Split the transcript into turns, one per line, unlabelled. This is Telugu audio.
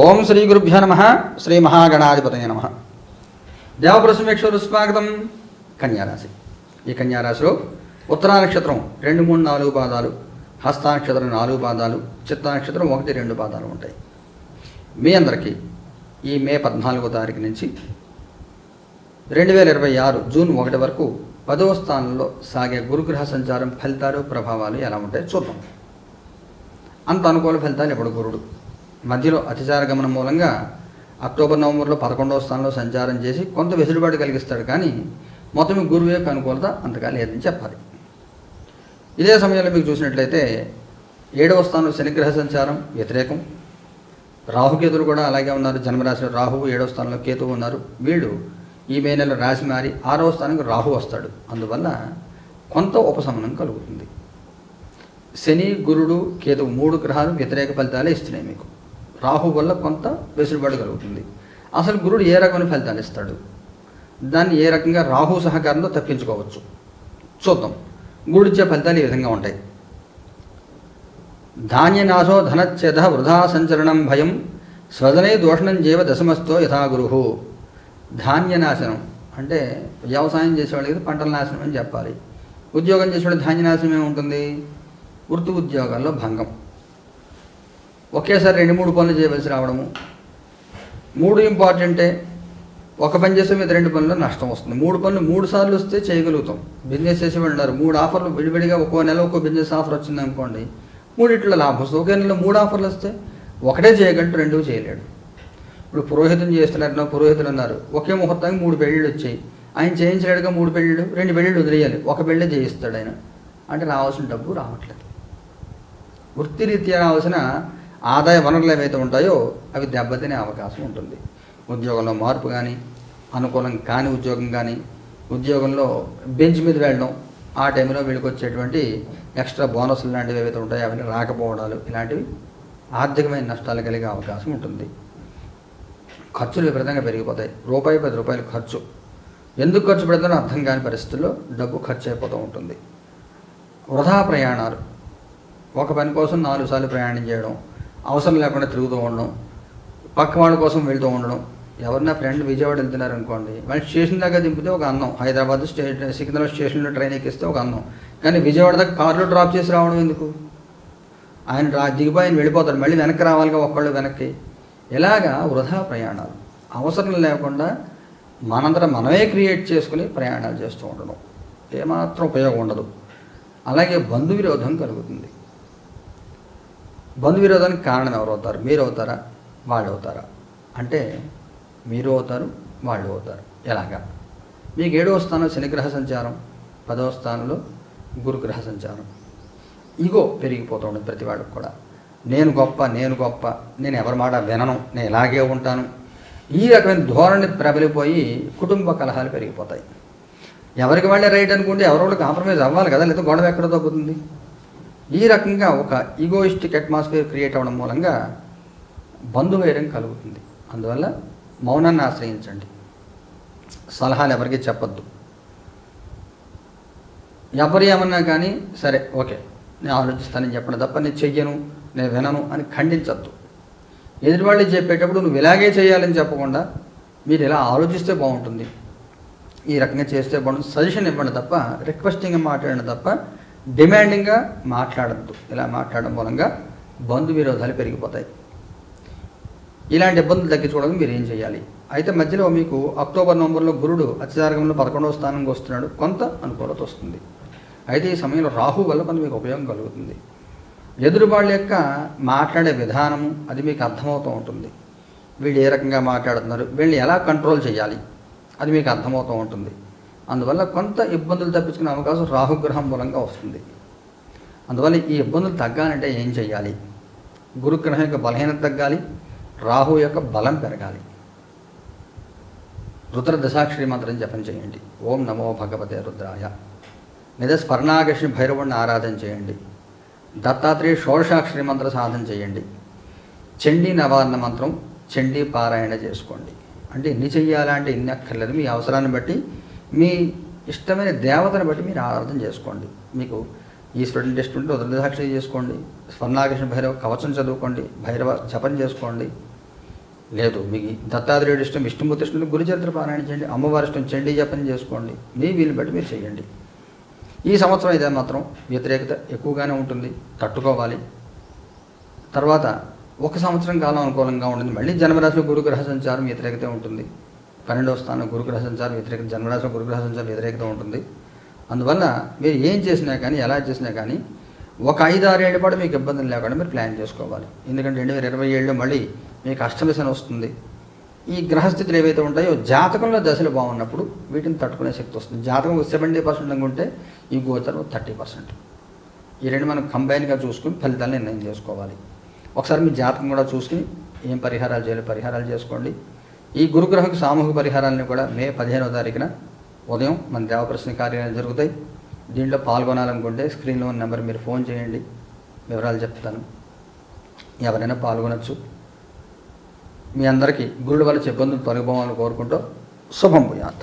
ఓం శ్రీ గురుభ్యో నమ శ్రీ మహాగణాధిపతయ నమ. దేవప్రసమేక్షలు స్వాగతం. కన్యారాశి. ఈ కన్యారాశిలో ఉత్తరా నక్షత్రం రెండు మూడు నాలుగు పాదాలు హస్త నక్షత్రం నాలుగు పాదాలు చిత్త నక్షత్రం ఒకటి రెండు పాదాలు ఉంటాయి. మీ అందరికీ ఈ మే పద్నాలుగో తారీఖు నుంచి రెండు వేల ఇరవై ఆరు జూన్ ఒకటి వరకు పదవ స్థానంలో సాగే గురుగ్రహ సంచారం ఫలితాలు ప్రభావాలు ఎలా ఉంటాయో చూద్దాం. అంత అనుకూల ఫలితాలు ఇప్పుడు గురుడు? మధ్యలో అతిచార గమనం మూలంగా అక్టోబర్ నవంబర్లో పదకొండవ స్థానంలో సంచారం చేసి కొంత వెసులుబాటు కలిగిస్తాడు. కానీ మొత్తం గురువు యొక్క అనుకూలత అంతగా లేదని చెప్పాలి. ఇదే సమయంలో మీకు చూసినట్లయితే ఏడవ స్థానంలో శనిగ్రహ సంచారం వ్యతిరేకం. రాహుకేతులు కూడా అలాగే ఉన్నారు. జన్మరాశిలో రాహువు ఏడవ స్థానంలో కేతువు ఉన్నారు. వీళ్ళు ఈ మే నెల రాశి మారి ఆరవ స్థానానికి రాహు వస్తాడు. అందువల్ల కొంత ఉపశమనం కలుగుతుంది. శని గురుడు కేతువు మూడు గ్రహాలు వ్యతిరేక ఫలితాలే ఇస్తున్నాయి మీకు. రాహు వల్ల కొంత వెసులుబాటు కలుగుతుంది. అసలు గురుడు ఏ రకమైన ఫలితాలు ఇస్తాడు? దాన్ని ఏ రకంగా రాహు సహకారంతో తప్పించుకోవచ్చు? చూద్దాం. గురుడిచ్చే ఫలితాలు ఈ విధంగా ఉంటాయి. ధాన్యనాశో ధనచ్ఛేద వృధా సంచరణం భయం స్వదనే దోషణం జీవ దశమస్తో యథాగురు ధాన్యనాశనం అంటే వ్యవసాయం చేసేవాళ్ళకి పంటల నాశనం అని చెప్పాలి. ఉద్యోగం చేసేవాళ్ళు ధాన్యనాశనం ఏముంటుంది? వృత్తి ఉద్యోగాల్లో భంగం. ఒకేసారి రెండు మూడు పనులు చేయవలసి రావడము. మూడు ఇంపార్టెంటే ఒక పని చేస్తే మీద రెండు పనులు నష్టం వస్తుంది. మూడు పనులు మూడు సార్లు వస్తే చేయగలుగుతాం. బిజినెస్ చేసి ఉన్నారు. మూడు ఆఫర్లు విడివిడిగా ఒక్కో నెల ఒక్కో బిజినెస్ ఆఫర్ వచ్చింది అనుకోండి మూడిట్లో లాభం వస్తుంది. ఒకే నెలలో మూడు ఆఫర్లు వస్తే ఒకటే చేయగలడు రెండు చేయలేడు. ఇప్పుడు పురోహితం చేస్తున్నారు పురోహితులు ఉన్నారు. ఒకే ముహూర్తానికి మూడు పెళ్ళిళ్ళు వచ్చాయి. ఆయన చేయించలేడుగా మూడు పెళ్ళిళ్ళు రెండు పెళ్ళిళ్ళు వదిలేయాలి. ఒక పెళ్ళి చేయిస్తాడు ఆయన. అంటే రావాల్సిన డబ్బు రావట్లేదు. వృత్తిరీత్యా రావాల్సిన ఆదాయ వనరులు ఏవైతే ఉంటాయో అవి దెబ్బతినే అవకాశం ఉంటుంది. ఉద్యోగంలో మార్పు కానీ అనుకూలం కాని ఉద్యోగం కానీ ఉద్యోగంలో బెంచ్ మీద వెళ్ళడం ఆ టైంలో వీళ్ళకి వచ్చేటువంటి ఎక్స్ట్రా బోనస్లు లాంటివి ఏవైతే ఉంటాయో అవన్నీ రాకపోవడాలు ఇలాంటివి ఆర్థికమైన నష్టాలు కలిగే అవకాశం ఉంటుంది. ఖర్చులు విపరీతంగా పెరిగిపోతాయి. రూపాయి పది రూపాయలు ఖర్చు. ఎందుకు ఖర్చు పెడతానో అర్థం కాని పరిస్థితుల్లో డబ్బు ఖర్చు అయిపోతూ ఉంటుంది. వృధా ప్రయాణాలు. ఒక పని కోసం నాలుగు సార్లు ప్రయాణం చేయడం అవసరం లేకుండా తిరుగుతూ ఉండడం పక్క వాళ్ళ కోసం వెళ్తూ ఉండడం. ఎవరన్నా ఫ్రెండ్ విజయవాడ వెళ్తున్నారు అనుకోండి వాళ్ళు స్టేషన్ దాకా దింపితే ఒక అన్నం హైదరాబాద్ స్టే సికింద్రాబాద్ స్టేషన్లో ట్రైన్ ఎక్కిస్తే ఒక అన్నం కానీ విజయవాడ దాకా కారులో డ్రాప్ చేసి రావడం ఎందుకు? ఆయన రా దిగిపోయి ఆయన వెళ్ళిపోతాడు మళ్ళీ వెనక్కి రావాలిగా ఒక్కళ్ళు వెనక్కి. ఇలాగా వృధా ప్రయాణాలు. అవసరం లేకుండా మనందరం మనమే క్రియేట్ చేసుకుని ప్రయాణాలు చేస్తూ ఉండడం. ఏమాత్రం ఉపయోగం ఉండదు. అలాగే బంధు విరోధం కలుగుతుంది. బంధు విరోధానికి కారణం ఎవరు అవుతారు? మీరు అవుతారా వాళ్ళు అవుతారా అంటే మీరు అవుతారు వాళ్ళు అవుతారు ఎలాగా? మీకు ఏడవ స్థానం శనిగ్రహ సంచారం పదవ స్థానంలో గురుగ్రహ సంచారం. ఇగో పెరిగిపోతూ ఉంటుంది ప్రతి వాడికి కూడా. నేను గొప్ప నేను గొప్ప నేను ఎవరి మాట వినను నేను ఇలాగే ఉంటాను. ఈ రకమైన ధోరణి ప్రబలిపోయి కుటుంబ కలహాలు పెరిగిపోతాయి. ఎవరికి వాళ్ళే రైట్ అనుకుంటే ఎవరో కాంప్రమైజ్ అవ్వాలి కదా లేదా గొడవ ఎక్కడ తగ్గుతుంది? ఈ రకంగా ఒక ఈగోయిస్టిక్ అట్మాస్ఫియర్ క్రియేట్ అవ్వడం మూలంగా బంధువైరం కలుగుతుంది. అందువల్ల మౌనాన్ని ఆశ్రయించండి. సలహాలు ఎవరికి చెప్పొద్దు. ఎవరు ఏమన్నా కానీ సరే ఓకే నేను ఆలోచిస్తానని చెప్పడం తప్ప నేను చెయ్యను నేను వినను అని ఖండించద్దు. ఎదుటివాళ్ళు చెప్పేటప్పుడు నువ్వు ఇలాగే చేయాలని చెప్పకుండా మీరు ఇలా ఆలోచిస్తే బాగుంటుంది. ఈ రకంగా చేస్తే బాగుంటుంది. సజెషన్ ఇవ్వండి తప్ప రిక్వెస్టింగ్ మాట్లాడండి తప్ప డిమాండింగ్గా మాట్లాడద్దు. ఇలా మాట్లాడడం మూలంగా బంధు విరోధాలు పెరిగిపోతాయి. ఇలాంటి ఇబ్బందులు తగ్గించుకోవడానికి మీరు ఏం చేయాలి? అయితే మధ్యలో మీకు అక్టోబర్ నవంబర్లో గురుడు అత్యధారకంలో పదకొండవ స్థానంకి వస్తున్నాడు. కొంత అనుకూలత వస్తుంది. అయితే ఈ సమయంలో రాహు వల్ల కొంత మీకు ఉపయోగం కలుగుతుంది. ఎదురు వాళ్ళ యొక్క మాట్లాడే విధానము అది మీకు అర్థమవుతూ ఉంటుంది. వీళ్ళు ఏ రకంగా మాట్లాడుతున్నారు? వీళ్ళని ఎలా కంట్రోల్ చేయాలి? అది మీకు అర్థమవుతూ ఉంటుంది. అందువల్ల కొంత ఇబ్బందులు తప్పించుకునే అవకాశం రాహుగ్రహం మూలంగా వస్తుంది. అందువల్ల ఈ ఇబ్బందులు తగ్గాలంటే ఏం చేయాలి గురుగ్రహం యొక్క బలహీనత తగ్గాలి రాహు యొక్క బలం పెరగాలి. రుద్ర దశాక్షరి మంత్రం జపం చేయండి. ఓం నమో భగవతే రుద్రాయ. లేదా స్వర్ణాకర్షి భైరవుడిని ఆరాధన చేయండి. దత్తాత్రేయ షోడశాక్షరి మంత్ర సాధన చేయండి. చండీ నవారణ మంత్రం చండీ పారాయణ చేసుకోండి. అంటే ఎన్ని చెయ్యాలంటే ఎన్ని అక్కర్లేదు. మీ అవసరాన్ని బట్టి మీ ఇష్టమైన దేవతను బట్టి మీరు ఆరాధన చేసుకోండి. మీకు ఈశ్వరుడిని ఇష్టం ఉంటే రుద్రదాక్షి చేసుకోండి. స్వర్ణాకృష్ణ భైరవ కవచం చదువుకోండి. భైరవ జపం చేసుకోండి. లేదు మీకు దత్తాత్రేయుడు ఇష్టం విష్ణుమూర్తి ఇష్టం గురుచరిత్ర పారాయణ చేయండి అమ్మవారి ఇష్టం చండీ జపం చేసుకోండి. మీ వీలు బట్టి మీరు చేయండి. ఈ సంవత్సరం అయితే మాత్రం వ్యతిరేకత ఎక్కువగానే ఉంటుంది. తట్టుకోవాలి. తర్వాత ఒక సంవత్సరం కాలం అనుకూలంగా ఉంటుంది. మళ్ళీ జన్మరాశిలో గురుగ్రహ సంచారం వ్యతిరేకత ఉంటుంది. పన్నెండవ స్థానం గురుగ్రహ సంచారం వ్యతిరేకత జన్మరాశిలో గురుగ్రహ సంచారం వ్యతిరేకత ఉంటుంది. అందువల్ల మీరు ఏం చేసినా కానీ ఎలా చేసినా కానీ ఒక ఐదు ఆరు ఏళ్ళ పాటు మీకు ఇబ్బందులు లేకుండా మీరు ప్లాన్ చేసుకోవాలి. ఎందుకంటే రెండు వేల ఇరవై ఏళ్ళు మళ్ళీ మీకు అష్టమిశని వస్తుంది. ఈ గ్రహస్థితులు ఏవైతే ఉంటాయో జాతకంలో దశలు బాగున్నప్పుడు వీటిని తట్టుకునే శక్తి వస్తుంది. జాతకం సెవెంటీ పర్సెంట్ అనుకుంటే ఈ గోచరం థర్టీ పర్సెంట్. ఈ రెండు మనం కంబైన్గా చూసుకుని ఫలితాలు నిర్ణయం చేసుకోవాలి. ఒకసారి మీ జాతకం కూడా చూసుకుని ఏం పరిహారాలు చేయాలి పరిహారాలు చేసుకోండి. ఈ గురుగ్రహకు సామూహిక పరిహారాన్ని కూడా మే పదిహేనవ తారీఖున ఉదయం మన దేవప్రశ్న కార్యాలయం జరుగుతాయి. దీంట్లో పాల్గొనాలనుకుంటే స్క్రీన్లో ఉన్న నెంబర్ మీరు ఫోన్ చేయండి. వివరాలు చెప్తాను. ఎవరైనా పాల్గొనొచ్చు. మీ అందరికీ గురుడు వల్ల ఇబ్బందులు తొలగిపోవాలని కోరుకుంటూ శుభం భూయాత్.